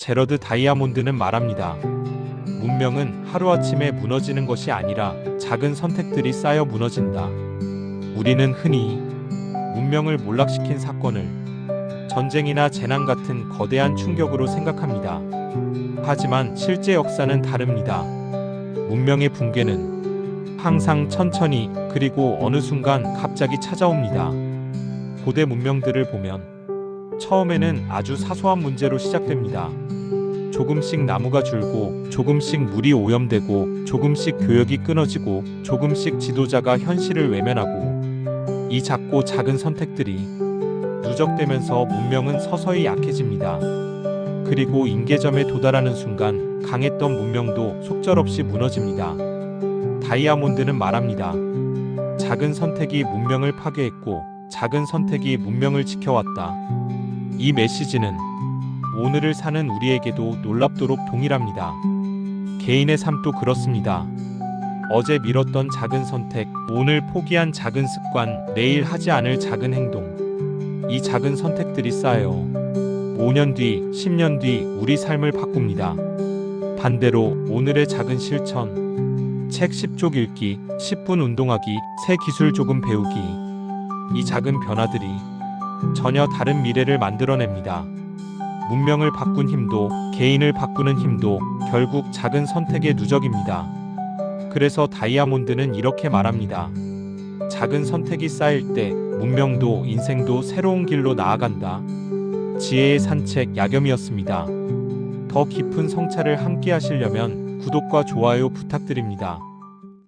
제러드 다이아몬드는 말합니다. 문명은 하루아침에 무너지는 것이 아니라 작은 선택들이 쌓여 무너진다. 우리는 흔히 문명을 몰락시킨 사건을 전쟁이나 재난 같은 거대한 충격으로 생각합니다. 하지만 실제 역사는 다릅니다. 문명의 붕괴는 항상 천천히 그리고 어느 순간 갑자기 찾아옵니다. 고대 문명들을 보면 처음에는 아주 사소한 문제로 시작됩니다. 조금씩 나무가 줄고 조금씩 물이 오염되고 조금씩 교역이 끊어지고 조금씩 지도자가 현실을 외면하고 이 작고 작은 선택들이 누적되면서 문명은 서서히 약해집니다. 그리고 인계점에 도달하는 순간 강했던 문명도 속절없이 무너집니다. 다이아몬드는 말합니다. 작은 선택이 문명을 파괴했고 작은 선택이 문명을 지켜왔다. 이 메시지는 오늘을 사는 우리에게도 놀랍도록 동일합니다. 개인의 삶도 그렇습니다. 어제 미뤘던 작은 선택, 오늘 포기한 작은 습관, 내일 하지 않을 작은 행동. 이 작은 선택들이 쌓여 5년 뒤, 10년 뒤 우리 삶을 바꿉니다. 반대로 오늘의 작은 실천, 책 10쪽 읽기, 10분 운동하기, 새 기술 조금 배우기. 이 작은 변화들이 전혀 다른 미래를 만들어냅니다. 문명을 바꾼 힘도 개인을 바꾸는 힘도 결국 작은 선택의 누적입니다. 그래서 다이아몬드는 이렇게 말합니다. 작은 선택이 쌓일 때 문명도 인생도 새로운 길로 나아간다. 지혜의 산책 야겸이었습니다. 더 깊은 성찰을 함께 하시려면 구독과 좋아요 부탁드립니다.